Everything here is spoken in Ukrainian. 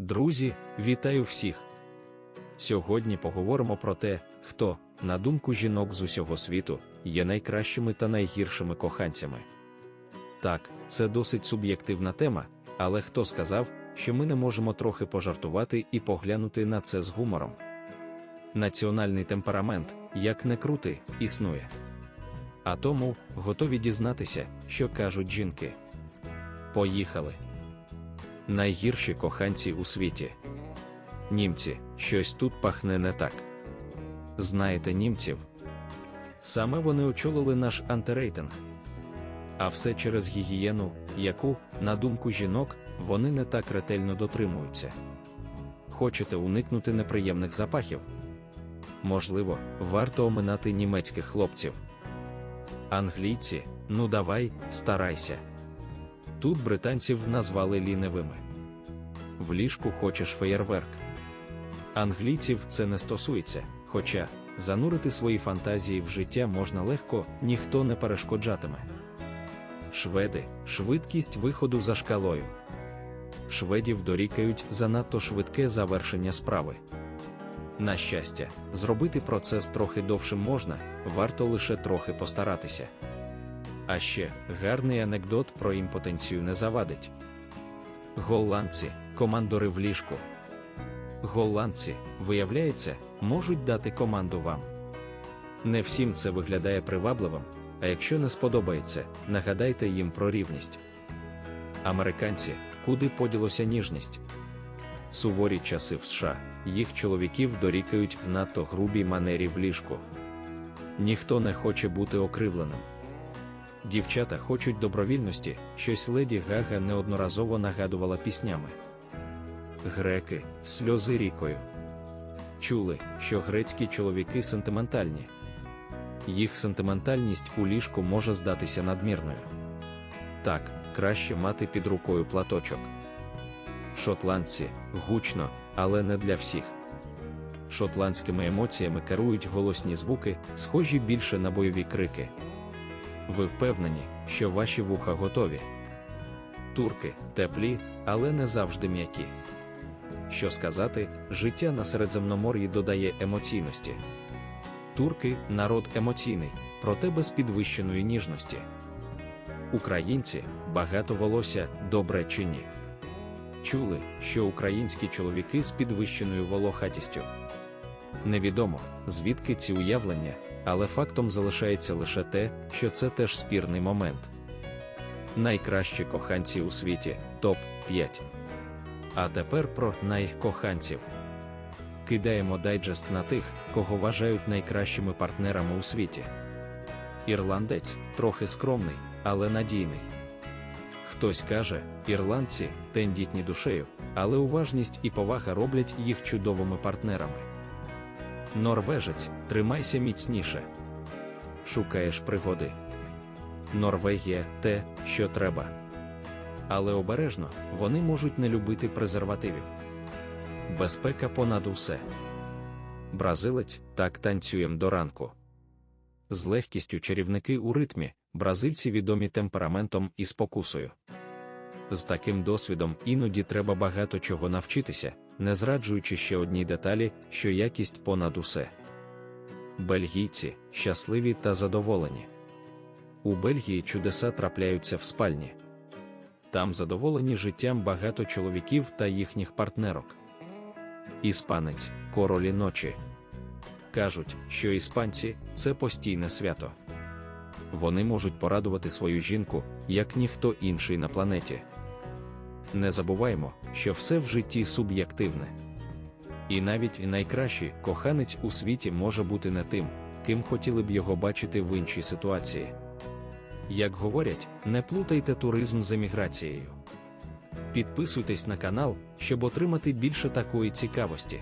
Друзі, вітаю всіх! Сьогодні поговоримо про те, хто, на думку жінок з усього світу, є найкращими та найгіршими коханцями. Так, це досить суб'єктивна тема, але хто сказав, що ми не можемо трохи пожартувати і поглянути на це з гумором. Національний темперамент, як не крути, існує. А тому готові дізнатися, що кажуть жінки. Поїхали! Найгірші коханці у світі. Німці, щось тут пахне не так. Знаєте німців? Саме вони очолили наш антирейтинг. А все через гігієну, яку, на думку жінок, вони не так ретельно дотримуються. Хочете уникнути неприємних запахів? Можливо, варто оминати німецьких хлопців. Англійці, ну давай, старайся. Тут британців назвали лінивими. В ліжку хочеш феєрверк. Англійців це не стосується, хоча занурити свої фантазії в життя можна легко, ніхто не перешкоджатиме. Шведи швидкість виходу за шкалою. Шведів дорікають занадто швидке завершення справи. На щастя, зробити процес трохи довшим можна, варто лише трохи постаратися. А ще гарний анекдот про імпотенцію не завадить. Голландці, командори в ліжку. Голландці, виявляється, можуть дати команду вам. Не всім це виглядає привабливим, а якщо не сподобається, нагадайте їм про рівність. Американці, куди поділося ніжність? Суворі часи в США, їх чоловіків дорікають в надто грубій манері в ліжку. Ніхто не хоче бути окривленим. Дівчата хочуть добровільності, щось леді Гага неодноразово нагадувала піснями. Греки, сльози рікою. Чули, що грецькі чоловіки сентиментальні. Їх сентиментальність у ліжку може здатися надмірною. Так, краще мати під рукою платочок. Шотландці гучно, але не для всіх. Шотландськими емоціями керують голосні звуки, схожі більше на бойові крики. Ви впевнені, що ваші вуха готові. Турки теплі, але не завжди м'які. Що сказати, життя на Середземномор'ї додає емоційності. Турки народ емоційний, проте без підвищеної ніжності. Українці багато волосся, добре чи ні. Чули, що українські чоловіки з підвищеною волохатістю. Невідомо, звідки ці уявлення, але фактом залишається лише те, що це теж спірний момент. Найкращі коханці у світі топ 5. А тепер про найкоханців. Кидаємо дайджест на тих, кого вважають найкращими партнерами у світі. Ірландець трохи скромний, але надійний. Хтось каже, ірландці тендітні душею, але уважність і повага роблять їх чудовими партнерами. Норвежець, тримайся міцніше. Шукаєш пригоди. Норвегія те, що треба. Але обережно вони можуть не любити презервативів. Безпека понад усе. Бразилець так танцюєм до ранку. З легкістю чарівники у ритмі, бразильці відомі темпераментом і спокусою. З таким досвідом іноді треба багато чого навчитися, не зраджуючи ще одній деталі, що якість понад усе. Бельгійці щасливі та задоволені. У Бельгії чудеса трапляються в спальні. Там задоволені життям багато чоловіків та їхніх партнерок. Іспанець королі ночі. Кажуть, що іспанці це постійне свято. Вони можуть порадувати свою жінку, як ніхто інший на планеті. Не забуваймо, що все в житті суб'єктивне. І навіть найкращий коханець у світі може бути не тим, ким хотіли б його бачити в іншій ситуації. Як говорять, не плутайте туризм з еміграцією. Підписуйтесь на канал, щоб отримати більше такої цікавості.